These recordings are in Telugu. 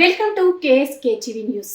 Welcome to KSK TV news.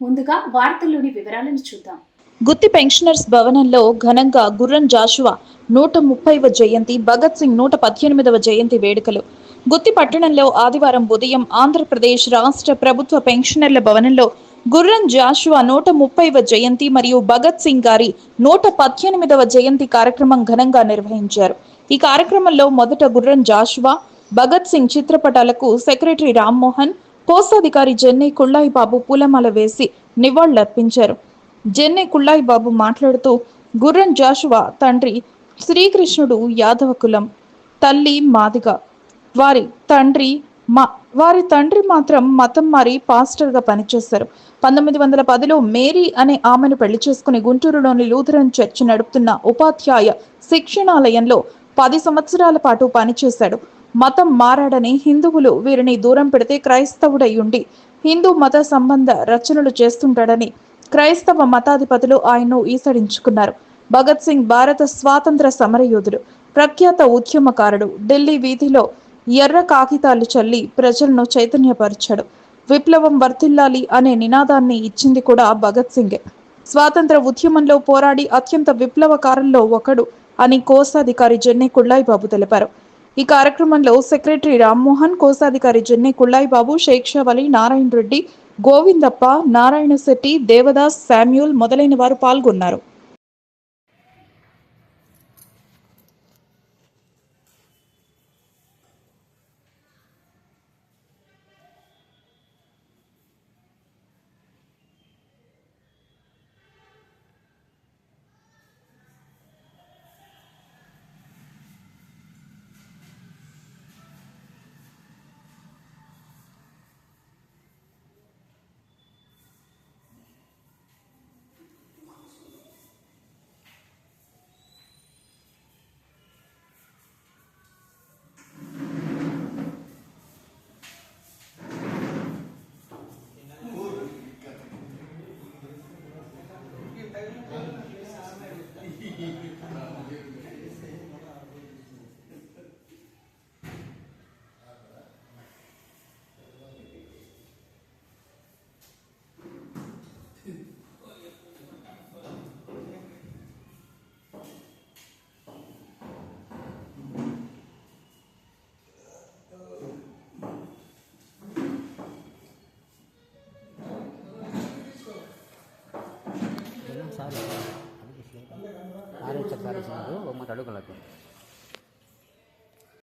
ముందుగా వార్తల్లోని వివరాలను చూద్దాం. గుత్తి పెన్షనర్స్ భవనంలో ఘనంగా గుర్రం జాషువా నూట ముప్పైవ జయంతి భగత్ సింగ్ నూట పద్దెనిమిదవ జయంతి వేడుకలు. గుత్తి పట్టణంలో ఆదివారం ఉదయం ఆంధ్రప్రదేశ్ రాష్ట్ర ప్రభుత్వ పెన్షనర్ల భవనంలో గుర్రం జాషువా నూట ముప్పైవ జయంతి మరియు భగత్ సింగ్ గారి నూట పద్దెనిమిదవ జయంతి కార్యక్రమం ఘనంగా నిర్వహించారు. ఈ కార్యక్రమంలో మొదట గుర్రం జాషువా భగత్ సింగ్ చిత్రపటాలకు సెక్రటరీ రామ్మోహన్ కోశాధికారి జెన్నై కుళ్ళాయి బాబు పూలమాల వేసి నివాళులర్పించారు. జెన్నీ కుళ్ళాయి బాబు మాట్లాడుతూ గుర్రం జాషువా తండ్రి శ్రీకృష్ణుడు యాదవ కులం తల్లి మాదిగ. వారి తండ్రి మా వారి తండ్రి మాత్రం మతం మారి పాస్టర్గా పనిచేశారు పంతొమ్మిది వందల పదిలో మేరీ అనే ఆమెను పెళ్ళి చేసుకుని గుంటూరులోని లూథరన్ చర్చ్ నడుపుతున్న ఉపాధ్యాయ శిక్షణాలయంలో పది సంవత్సరాల పాటు పనిచేశాడు. మతం మారాడని హిందువులు వీరిని దూరం పెడితే క్రైస్తవుడై ఉండి హిందూ మత సంబంధ రచనలు చేస్తుంటాడని క్రైస్తవ మతాధిపతులు ఆయన్ను ఈసడించుకున్నారు. భగత్ సింగ్ భారత స్వాతంత్ర సమరయోధుడు ప్రఖ్యాత ఉద్యమకారుడు ఢిల్లీ వీధిలో ఎర్ర కాగితాలు చల్లి ప్రజలను చైతన్యపరిచాడు. విప్లవం వర్తిల్లాలి అనే నినాదాన్ని ఇచ్చింది కూడా భగత్ సింగే. స్వాతంత్ర ఉద్యమంలో పోరాడి అత్యంత విప్లవకారుల్లో ఒకడు అని కోశాధికారి జెన్నె కుళ్ళాయి బాబు తెలిపారు. ఈ కార్యక్రమంలో సెక్రటరీ రామ్మోహన్ కోశాధికారి జెన్నె కుళ్ళాయిబాబు శేక్షావళి షేక్ షవలి నారాయణ రెడ్డి గోవిందప్ప నారాయణ శెట్టి దేవదాస్ శామ్యూల్ మొదలైన వారు పాల్గొన్నారు. సారీ. ఆరెంజ్ సారీ ఇచ్చినారు ఒక మాట అడుగులకు